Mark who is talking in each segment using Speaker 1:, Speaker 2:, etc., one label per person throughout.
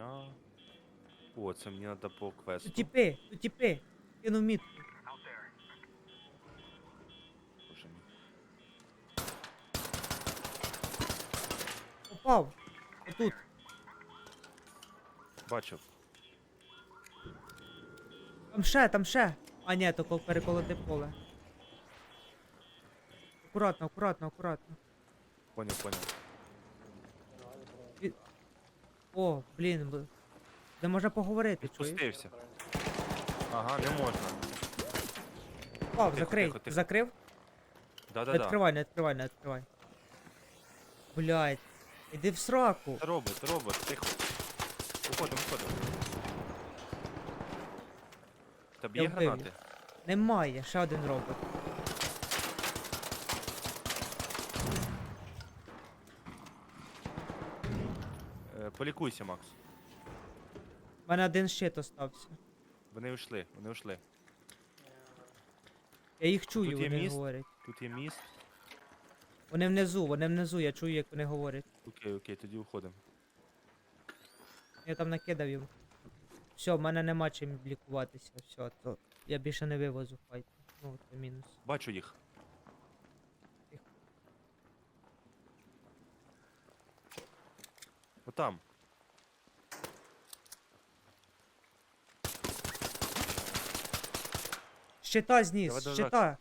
Speaker 1: броня. О, це мені треба по квесту.
Speaker 2: Тут тіпи, тут тіпи. Кину мітку.
Speaker 1: Боже мій.
Speaker 2: Попав. Отут.
Speaker 1: Бачив.
Speaker 2: Там ще, там ще. А ні, то кол- переколоте поле. Акуратно, акуратно, акуратно.
Speaker 1: Поняв, поняв.
Speaker 2: О, блін, б- де можна поговорити, чуєш?
Speaker 1: Відпустився. Ага, не можна. Тихо,
Speaker 2: закрий.
Speaker 1: тихо, тихо.
Speaker 2: Закрив? Не
Speaker 1: Да-да-да.
Speaker 2: відкривай, не відкривай, не відкривай. Блядь. Іди в сраку.
Speaker 1: Це робот, робот, тихо. Уходимо, уходимо. Тобі
Speaker 2: Я
Speaker 1: є
Speaker 2: вбив
Speaker 1: гранати?
Speaker 2: Немає, ще один робот.
Speaker 1: Полікуйся, Макс.
Speaker 2: У мене один щит остався.
Speaker 1: Вони ушли, вони ушли.
Speaker 2: Я їх чую,
Speaker 1: Тут є
Speaker 2: вони
Speaker 1: міст?
Speaker 2: говорять.
Speaker 1: Тут є міст.
Speaker 2: Вони внизу, вони внизу, я чую, як вони говорять.
Speaker 1: Окей, окей, тоді уходимо.
Speaker 2: Я там накидав їм. Все, в мене нема чим лікуватися, все, то я більше не вивозу файт. Ну, це мінус.
Speaker 1: Бачу їх. Отам.
Speaker 2: Щита зніс,
Speaker 1: Давай, давай,
Speaker 2: щита.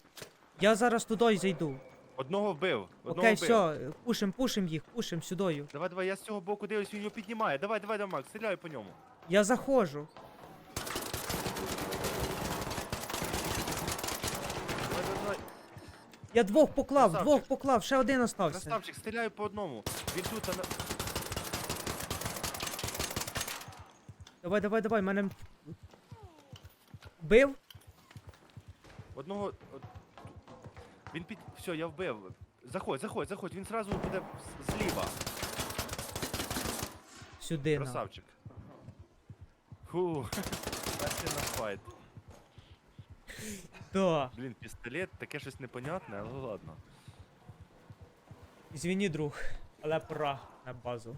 Speaker 2: Я зараз туди зайду.
Speaker 1: Одного вбив. Одного
Speaker 2: Окей,
Speaker 1: вбив.
Speaker 2: все, пушим, пушим їх, пушим сюдою.
Speaker 1: Давай, давай, я з цього боку дивлюсь, він його піднімає. Давай, давай, давай, Макс, стріляй по ньому.
Speaker 2: Я заходжу.
Speaker 1: Давай, давай, давай.
Speaker 2: Я двох поклав,
Speaker 1: Красавчик.
Speaker 2: двох поклав, ще один остався.
Speaker 1: Красавчик, стріляю по одному. Він тут, а на...
Speaker 2: Давай, давай, давай, мене. Бив?
Speaker 1: Одного. од- Він під. Все, я вбив. Заходь, заходь, заходь, він зразу буде з- зліва.
Speaker 2: Сюди. на.
Speaker 1: Красавчик. Фу. Перший на файт.
Speaker 2: Да.
Speaker 1: Блін, пістолет, таке щось непонятне, але ладно.
Speaker 2: Извини, друг, але пора на базу.